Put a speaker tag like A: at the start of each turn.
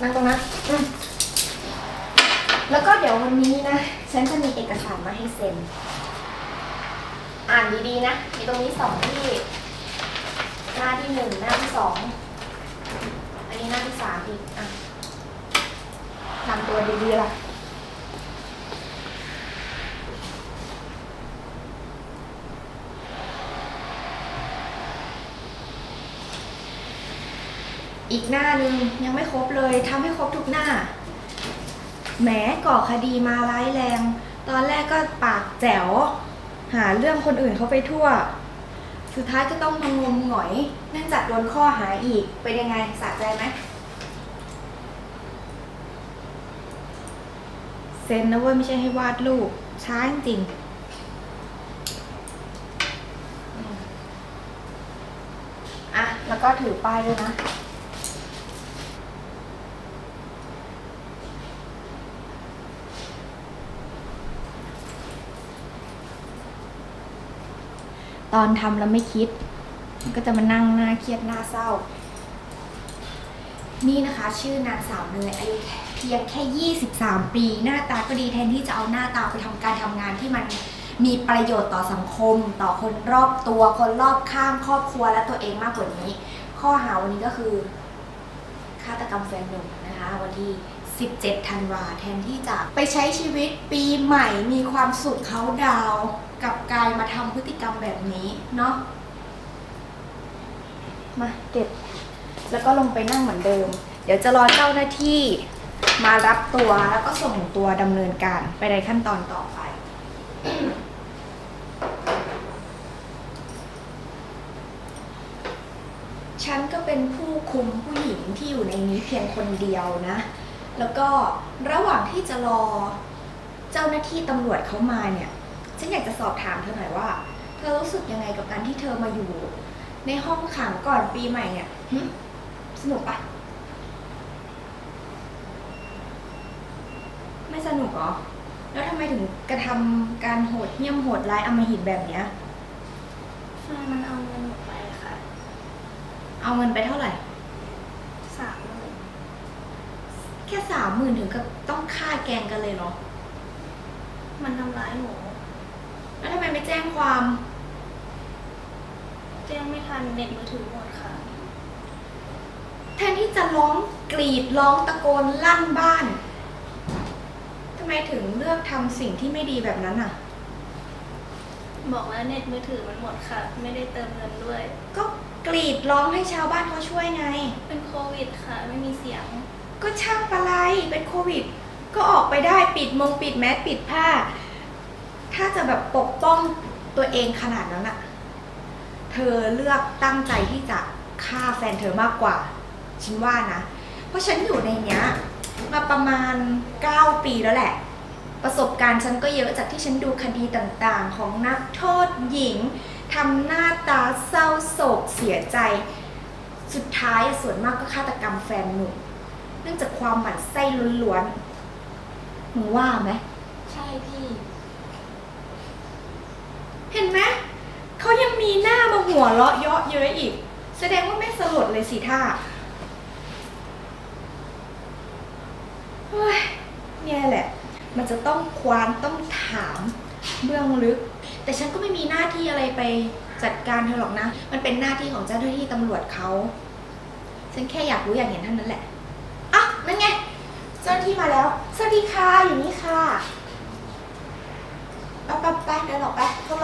A: นั่งตรงนั้นอืมแล้วก็เดี๋ยววันนี้นะ ฉันจะมีเอกสารมาให้เซ็น อ่านดีๆนะ มีตรงนี้สองที่ หน้าที่หนึ่งหน้าที่สอง อันนี้หน้าที่สามอีก อะทำตัวดีๆล่ะ อีกหน้านึงยังไม่ครบเลยทำให้ครบทุกหน้า แหมก่อคดีมาร้ายแรง ตอนแรกก็ปากแจ๋ว หาเรื่องคนอื่นเขาไปทั่ว สุดท้ายก็ต้องมางมหงอย เนื่องจากโดนข้อหาอีก เป็นยังไงสะใจไหมเซ็นนะเว้ยไม่ใช่ให้วาดรูปช้าจริงอะ แล้วก็ถือป้ายด้วยนะ ตอนทำแล้วไม่คิด มันก็จะมานั่งหน้าเครียดหน้าเศร้า นี่นะคะ ชื่อนางสาวเนยอายุเพียงแค่ 23 ปี หน้าตาก็ดีแทนที่จะเอาหน้าตาไปทำการทำงานที่มันมีประโยชน์ต่อสังคม ต่อคนรอบตัวคนรอบข้างครอบครัวและตัวเองมากกว่านี้ ข้อหาวันนี้ก็คือฆาตกรรมแฟนหนุ่มนะคะ วันที่ 17 ธันวาแทนที่จะไปใช้ชีวิตปีใหม่มีความสุขเขาดาวกับกลายมาทำพฤติกรรมแบบนี้เนาะมาเก็บ แล้วก็ลงไปนั่งเหมือนเดิม เดี๋ยวจะรอเจ้าหน้าที่มารับตัวแล้วก็ส่งตัวดำเนินการไปในขั้นตอนต่อไป ฉันก็เป็นผู้คุมผู้หญิงที่อยู่ในนี้เพียงคนเดียวนะ แล้วก็ระหว่างที่จะรอเจ้าหน้าที่ตำรวจเขามาเนี่ย ฉันอยากจะสอบถามเธอหน่อยว่า เธอรู้สึกยังไงกับการที่เธอมาอยู่ ในห้องขังก่อนปีใหม่เนี่ยหึสนุกปะไม่สนุกเหรอ แล้วทำไมถึงกระทำการโหดเหี้ยมโหดร้ายอำมหิตแบบเนี้ย
B: ใช่มันเอาเงินหนูไปค่ะ
A: เอาเงินไปเท่าไหร่
B: สามหมื่น
A: แค่สามหมื่นถึงกับต้องฆ่าแกล้งกันเลยเหรอ
B: มันทำร้ายหนู
A: แล้วทำไมไม่แจ้งความ
B: แจ้งไม่ทันเน็ตมือถือหมดค่ะ
A: แทนที่จะร้องกรีดร้องตะโกนลั่นบ้านทำไมถึงเลือกทำสิ่งที่ไม่ดีแบบนั้นอะ
B: บอกว่าเน็ตมือถือมันหมดค่ะ ไม่ได้เติมเงินด้วย
A: ก็กรีดร้องให้ชาวบ้านเขาช่วยไง
B: เป็นโควิดค่ะ ไม่มีเสียง
A: ก็ช่างปะไรเป็นโควิด ก็ออกไปได้ปิดมงปิดแมสปิดผ้า ถ้าจะแบบปกป้องตัวเองขนาดนั้นอะเธอเลือกตั้งใจที่จะฆ่าแฟนเธอมากกว่า ฉันว่านะ เพราะฉันอยู่ในเนี้ย มาประมาณ 9 ปีแล้วแหละ ประสบการณ์ฉันก็เยอะจากที่ฉันดูคดีต่างๆ ของนักโทษหญิงทำหน้าตาเศร้าโศกเสียใจ สุดท้ายส่วนมากก็ฆาตกรรมแฟนหนุ่ม เนื่องจากความหมั่นไส้ล้วนๆมึงว่าไหม
B: ใช่พี่
A: เห็นไหมเขายังมีหน้ามาหัวเราะเยาะเย้ยอีก แสดงว่าไม่สลดเลยสิท่าเฮ้ยเนี่ยแหละ มันจะต้องควานต้องถามเบื้องลึก แต่ฉันก็ไม่มีหน้าที่อะไรไปจัดการเธอหรอกนะ มันเป็นหน้าที่ของเจ้าหน้าที่ตำรวจเขา ฉันแค่อยากรู้อยากเห็นเท่านั้นแหละอะนั่นไง เจ้าที่มาแล้ว สวัสดีค่ะอยู่นี่ค่ะ ไปไปไปเดินออกไปเข้ารมา